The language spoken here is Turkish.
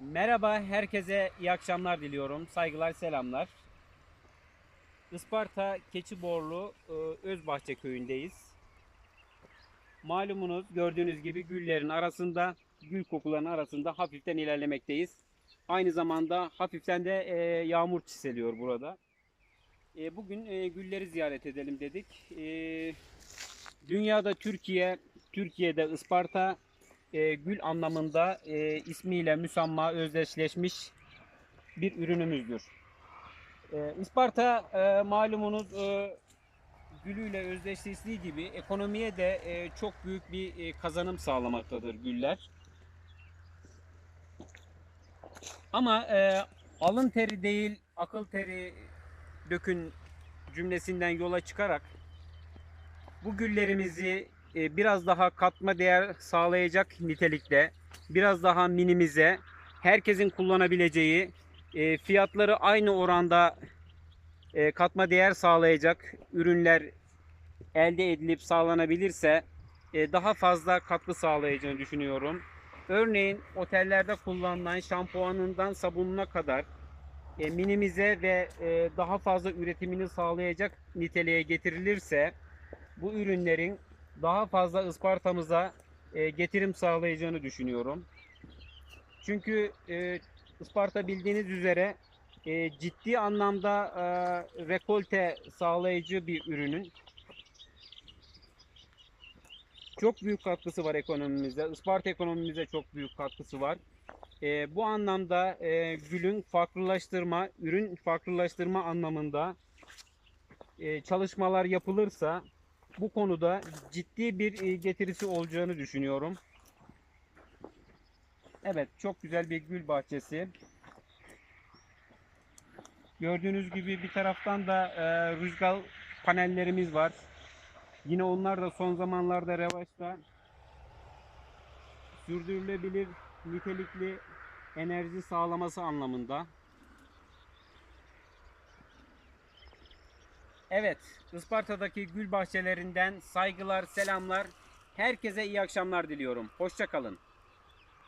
Merhaba, herkese iyi akşamlar diliyorum. Saygılar, selamlar. Isparta Keçiborlu e, Özbahçe köyündeyiz. Malumunuz gördüğünüz gibi güllerin arasında, gül kokularının arasında hafiften ilerlemekteyiz. Aynı zamanda hafiften de e, yağmur çiseliyor burada. E, Bugün gülleri ziyaret edelim dedik. Dünyada Türkiye, Türkiye'de Isparta e, gül anlamında e, ismiyle müsamma özdeşleşmiş bir ürünümüzdür. E, Isparta e, malumunuz e, gülüyle özdeşleştiği gibi ekonomiye de e, çok büyük bir e, kazanım sağlamaktadır güller. Ama e, alın teri değil akıl teri dökün cümlesinden yola çıkarak bu güllerimizi e, biraz daha katma değer sağlayacak nitelikte, biraz daha minimize, herkesin kullanabileceği, e, fiyatları aynı oranda e, katma değer sağlayacak ürünler elde edilip sağlanabilirse daha fazla katkı sağlayacağını düşünüyorum. Örneğin otellerde kullanılan şampuanından sabununa kadar minimize ve daha fazla üretimini sağlayacak niteliğe getirilirse bu ürünlerin daha fazla Isparta'mıza e, getirim sağlayacağını düşünüyorum. Çünkü e, Isparta bildiğiniz üzere e, ciddi anlamda e, rekolte sağlayıcı bir ürünün. Çok büyük katkısı var ekonomimize. Isparta ekonomimize çok büyük katkısı var. E, bu anlamda e, gülün farklılaştırma, ürün farklılaştırma anlamında e, çalışmalar yapılırsa bu konuda ciddi bir e, getirisi olacağını düşünüyorum. Evet, çok güzel bir gül bahçesi. Gördüğünüz gibi bir taraftan da e, rüzgar panellerimiz var. Yine onlar da son zamanlarda revaçta. Sürdürülebilir, nitelikli enerji sağlaması anlamında. Evet, Isparta'daki gül bahçelerinden saygılar, selamlar. Herkese iyi akşamlar diliyorum. Hoşça kalın.